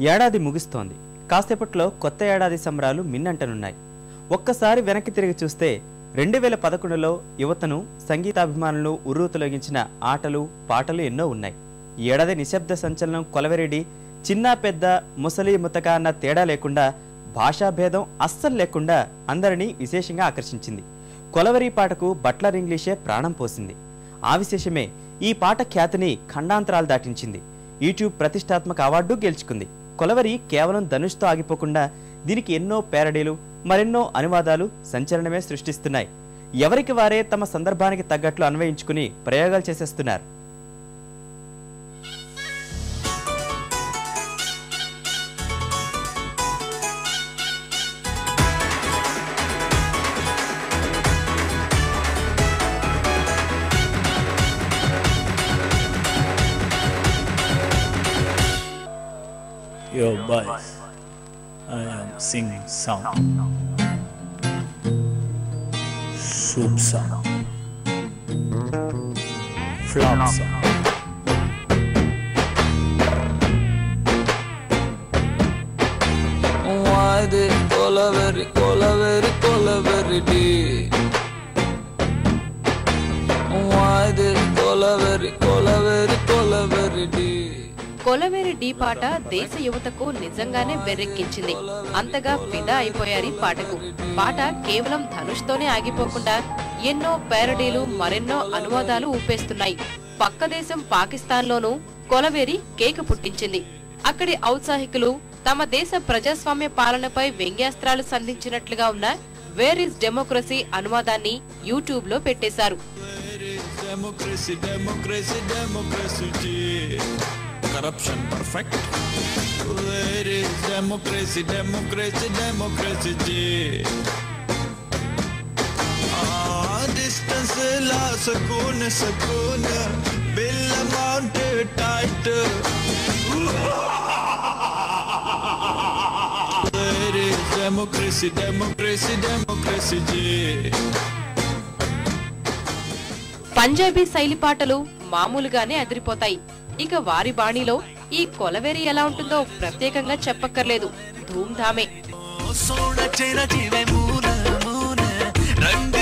ఏడాది ముగుస్తోంది. కాసేపట్లో కొత్త ఏడాది సంబరాలు మిన్నంటనున్నాయి. ఒక్కసారి వెనక్కి తిరిగి చూస్తే రెండు వేల పదకొండులో యువతను సంగీతాభిమానులు ఉర్రూతలొగించిన ఆటలు పాటలు ఎన్నో ఉన్నాయి. ఈ ఏడాది నిశ్శబ్ద సంచలనం కొలవరెడ్డి చిన్న పెద్ద ముసలి ముతక అన్న తేడా లేకుండా భాషాభేదం అస్సలు లేకుండా అందరినీ విశేషంగా ఆకర్షించింది. కొలవరి పాటకు బట్లర్ ఇంగ్లీషే ప్రాణం పోసింది. ఆ విశేషమే ఈ పాట ఖ్యాతిని ఖండాంతరాలు దాటించింది. యూట్యూబ్ ప్రతిష్టాత్మక అవార్డు గెలుచుకుంది. కొలవరి కేవలం ధనుష్తో ఆగిపోకుండా దీనికి ఎన్నో పేరడీలు మరెన్నో అనువాదాలు సంచలనమే సృష్టిస్తున్నాయి. ఎవరికి వారే తమ సందర్భానికి తగ్గట్లు అన్వయించుకుని ప్రయోగాలు చేసేస్తున్నారు. bass. I am singing song. Soup song. Flop song. அது கொலவெறி கொலவெறி கொலவெறிடி அது கொலவெறி கொலவெறி கொலவெறிடி కొలవేరి డీ పాట దేశ యువతకు నిజంగానే వెర్రెక్కించింది. అంతగా ఫిదా అయిపోయారు ఈ పాటకు. పాట కేవలం ధనుష్తోనే ఆగిపోకుండా ఎన్నో పేరడీలు మరెన్నో అనువాదాలు ఊపేస్తున్నాయి. పక్క దేశం పాకిస్తాన్లోనూ కొలవేరి కేక పుట్టించింది. అక్కడి ఔత్సాహికులు తమ దేశ ప్రజాస్వామ్య పాలనపై వ్యంగ్యాస్త్రాలు సంధించినట్లుగా ఉన్న వేర్ ఇస్ డెమోక్రసీ అనువాదాన్ని యూట్యూబ్లో పెట్టేశారు Corruption perfect. Where is democracy, democracy, democracy dee? Ah, distance la sukoon, sukoon. Bill amount tight. Where is democracy, democracy, democracy dee? Punjabi శైలి పాటలు మామూలుగానే అదిరిపోతాయి ఇక వారి బాణిలో ఈ కొలవేరి ఎలా ఉంటుందో ప్రత్యేకంగా చెప్పక్కర్లేదు. ధూమ్ధామే. రంగు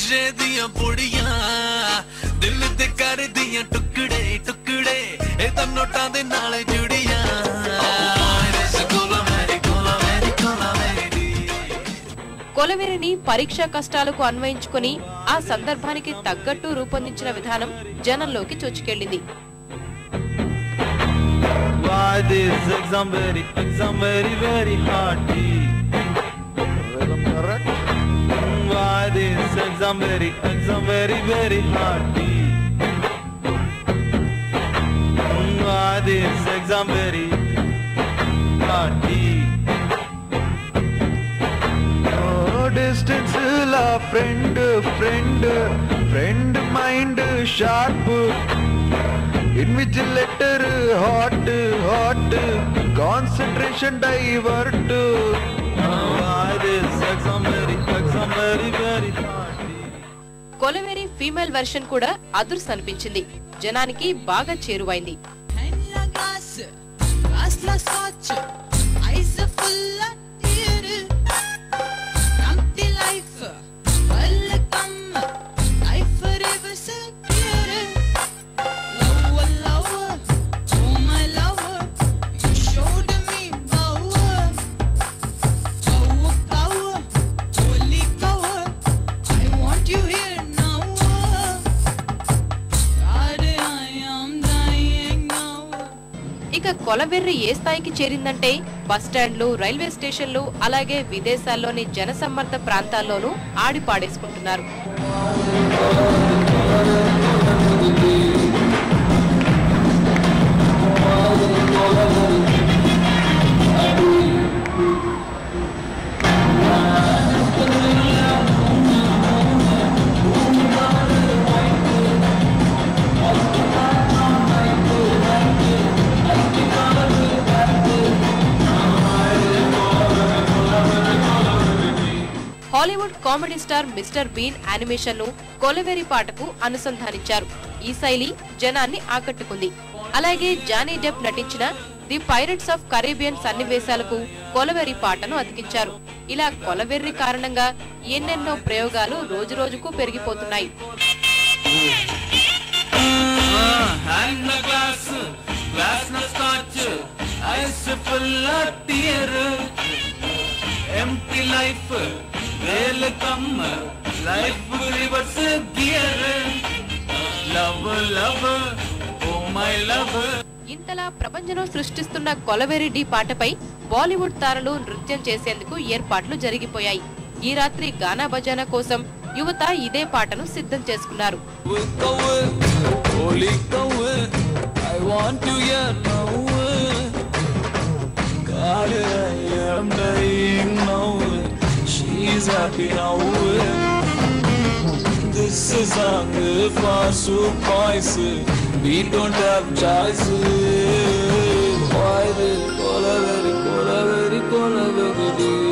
ਨਸ਼ੇ ਦੀਆਂ ਪੁੜੀਆਂ ਦਿਲ ਤੇ ਕਰਦੀਆਂ ਟੁਕੜੇ ਟੁਕੜੇ ਇਹ ਤਾਂ ਨੋਟਾਂ ਦੇ ਨਾਲ ਜੁੜੀਆਂ ਰਸਗੁੱਲਾ ਮੇਰੀ ਕੋਲਾ ਮੇਰੀ ਕੋਲਾ ਮੇਰੀ ਡੀ కొలవేరిని పరీక్షా కష్టాలకు అన్వయించుకొని ఆ సందర్భానికి తగ్గట్టు రూపొందించిన విధానం జనంలోకి చొచ్చుకెళ్ళింది Why this exam very, exam very, very hard? Rhythm correct? like this and I'm very, and I'm very, very happy. Like this and I'm very happy. Oh, distance la friend, friend, friend mind sharp. In which letter hot, hot, concentration divert. Kolaveri female version కూడా అదుర్స్ అనిపించింది. జనానికి బాగా చేరువైంది. కొలవెర్రి ఏ స్థాయికి చేరిందంటే బస్టాండ్లు railway స్టేషన్లు అలాగే విదేశాల్లోని జనసమ్మర్ద ప్రాంతాల్లోనూ ఆడిపాడేసుకుంటున్నారు. Bollywood comedy star Mister been యానిమేషన్ను Kolaveri పాటకు అనుసంధానించారు. ఈ శైలి జనాన్ని ఆకట్టుకుంది. అలాగే జానీ డెప్ నటించిన ది పైరట్స్ ఆఫ్ కరేబియన్ సన్నివేశాలకు కొలవెరి పాటను అతికించారు. ఇలా కొలవెర్రి కారణంగా ఎన్నెన్నో ప్రయోగాలు రోజురోజుకు పెరిగిపోతున్నాయి. Empty life real come life reverse gear love love oh my love ఇంతలా ప్రపంచం సృష్టిస్తున్న కొలవెరి డి పాటపై బాలీవుడ్ తారలు నృత్యం చేసేందుకు ఏర్పాట్లు జరిగిపోయాయి. ఈ రాత్రి గానా బజానా కోసం యువత ఇదే పాటను సిద్ధం చేసుకున్నారు. Holy cow, I want to hear now. God, I am dying She's happy now. Eh? This is song for soup boys. Eh? We don't have choice. Eh? Why the cola very, cola very, cola very.